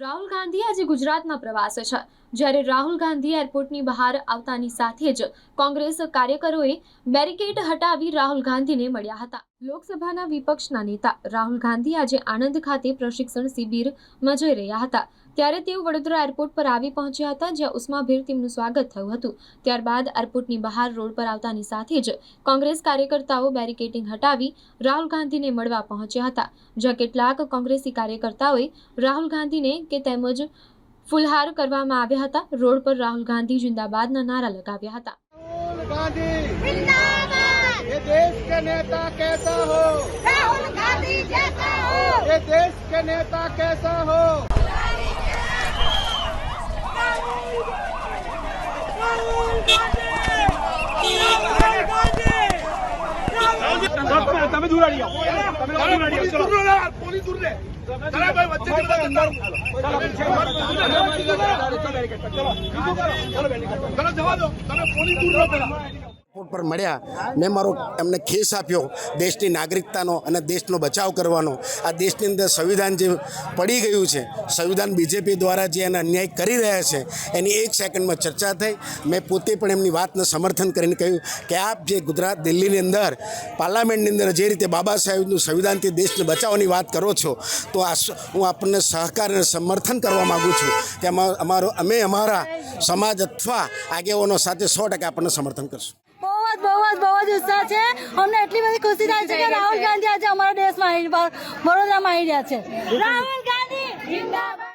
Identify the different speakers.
Speaker 1: રાહુલ ગાંધી આજે ગુજરાતના પ્રવાસે છે. જ્યારે રાહુલ ગાંધી એરપોર્ટની બહાર આવતાની સાથે જ કોંગ્રેસ કાર્યકરોએ બેરિકેડ હટાવી રાહુલ ગાંધીને મળ્યા હતા. લોકસભાના વિપક્ષના નેતા રાહુલ ગાંધી આજે આણંદ ખાતે પ્રશિક્ષણ શિબિરમાં જઈ રહ્યા હતા. ત્યારે તેઓ વડોદરા એરપોર્ટ પર આવી પહોંચ્યા હતા, જ્યાં ઉષ્માભેર તેમનું સ્વાગત થયું હતું. ત્યારબાદ એરપોર્ટની બહાર રોડ પર આવતાની સાથે જ કોંગ્રેસ કાર્યકર્તાઓ બેરિકેડિંગ હટાવી રાહુલ ગાંધીને મળવા પહોંચ્યા હતા. જ્યાં કેટલાક કોંગ્રેસી કાર્યકર્તાઓએ રાહુલ ગાંધીને કે તેમજ ફુલહાર કરવામાં આવ્યા હતા. રોડ પર રાહુલ ગાંધી જિંદાબાદના નારા લગાવ્યા હતા.
Speaker 2: के नेता कैसा हो
Speaker 3: राहुल गांधी जैसा हो
Speaker 2: ये देश के नेता कैसा हो
Speaker 4: તમે દૂર આવી જાઓ તમે દૂર આવી જાઓ ચલો પોલીસ દૂર રે ચલો ભાઈ વચ્ચે ચલો જવા દો તમે પોલીસ દૂર રહો પેલા
Speaker 5: એરપોર્ટ પર મળ્યા, મેં મારો એમને ખેસ આપ્યો દેશની નાગરિકતાનો અને દેશનો બચાવ કરવાનો. આ દેશની અંદર સંવિધાન જે પડી ગયું છે, સંવિધાન બીજેપી દ્વારા જે એને અન્યાય કરી રહ્યા છે, એની એક સેકન્ડમાં ચર્ચા થઈ. મેં પોતે પણ એમની વાતને સમર્થન કરીને કહ્યું કે આપ જે ગુજરાત દિલ્હીની અંદર, પાર્લામેન્ટની અંદર જે રીતે બાબા સાહેબનું સંવિધાનથી દેશને બચાવવાની વાત કરો છો, તો આ હું આપણને સહકાર અને સમર્થન કરવા માગું છું કે અમારો, અમે અમારા સમાજ અથવા આગેવાનો સાથે સો ટકા આપણને સમર્થન કરશું.
Speaker 6: બહુ જ બહુ જ ઉત્સાહ છે. અમને એટલી બધી ખુશી થાય છે કે રાહુલ ગાંધી આજે અમારા દેશમાં બરોડામાં આવી રહ્યા છે. રાહુલ ગાંધી, જિંદાબાદ.